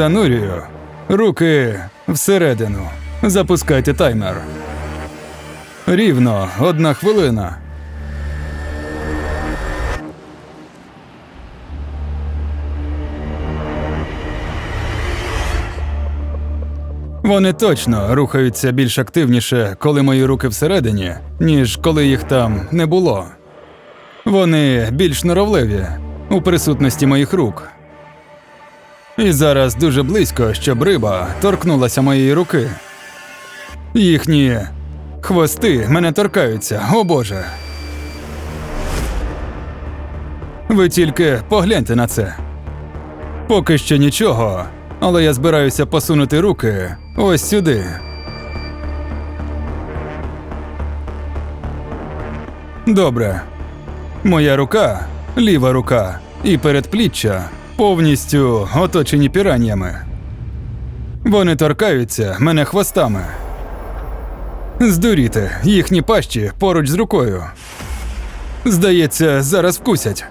Занурюю. Руки всередину. Запускайте таймер. Рівно одна хвилина. Вони точно рухаються більш активніше, коли мої руки всередині, ніж коли їх там не було. Вони більш норовливі у присутності моїх рук. І зараз дуже близько, щоб риба торкнулася моєї руки. Їхні хвости мене торкаються, о Боже. Ви тільки погляньте на це. Поки що нічого, але я збираюся посунути руки ось сюди. Добре. Моя рука, ліва рука і передпліччя повністю оточені піраннями. Вони торкаються мене хвостами. Здуріти, їхні пащі поруч з рукою. Здається, зараз вкусять.